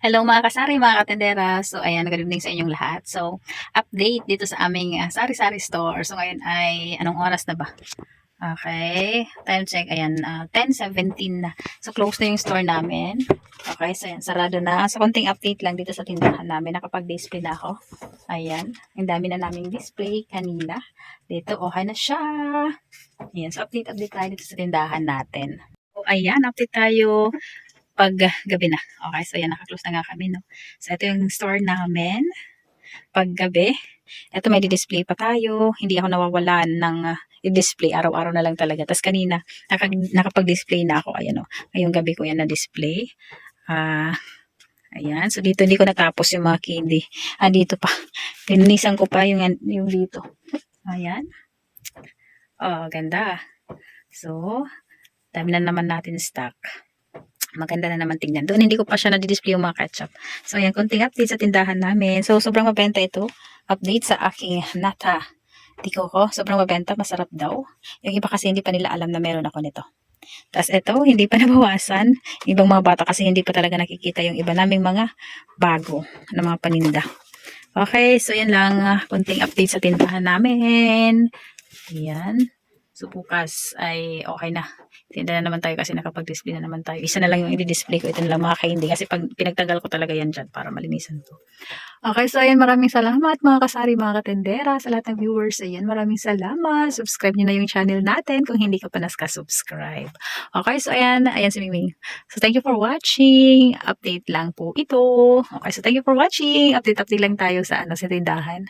Hello mga kasari, mga katendera. So, ayan, good evening sa inyong lahat. So, update dito sa aming ah, sari-sari store. So, ngayon ay, anong oras na ba? Okay, time check, ayan, ah, 10.17 na. So, close na yung store namin. Okay, so ayan, sarado na. So, konting update lang dito sa tindahan namin. Nakapag-display na ako. Ayan, ang dami na naming display kanina. Dito, okay na siya. Ayan, so update, update tayo dito sa tindahan natin. So, ayan, update tayo pag gabi na. Okay, so yan, nakaklose na nga kami, no? So, ito yung store namin. Pag gabi. Ito, may display pa tayo. Hindi ako nawawalan ng uh, i-display. Araw-araw na lang talaga. Tapos kanina, naka, nakapag-display na ako. Ayan, o. Ngayong gabi ko yan na-display. Ah... ayan. So, dito hindi ko natapos yung mga candy. Ah, dito pa. Pinunisan ko pa yung, yung dito. Ayan. Oh, ganda. So, dami na naman natin stock maganda na naman tingnan. Doon hindi ko pa siya na-display yung mga ketchup. So, ayan, konting update sa tindahan namin. So, sobrang mabenta ito. Update sa aking nata. Tiko ko, sobrang mabenta, masarap daw. Yung iba kasi hindi pa nila alam na meron ako nito. Tapos ito, hindi pa nabawasan. Ibang mga bata kasi hindi pa talaga nakikita yung iba naming mga bago na mga paninda. Okay, so yan lang. Konting update sa tindahan namin. Ayan. So, bukas ay okay na. Tinda na naman tayo kasi nakapag-display na naman tayo. Isa na lang yung i-display ko. Ito na lang mga candy. Kasi pag pinagtagal ko talaga yan dyan para malinisan to. Okay, so ayan. Maraming salamat mga kasari, mga katendera. Sa lahat ng viewers, ayan. Maraming salamat. Subscribe nyo na yung channel natin kung hindi ka pa naska-subscribe. Okay, so ayan. Ayan si Mingming. So thank you for watching. Update lang po ito. Okay, so thank you for watching. Update-update lang tayo sa ano sa tindahan.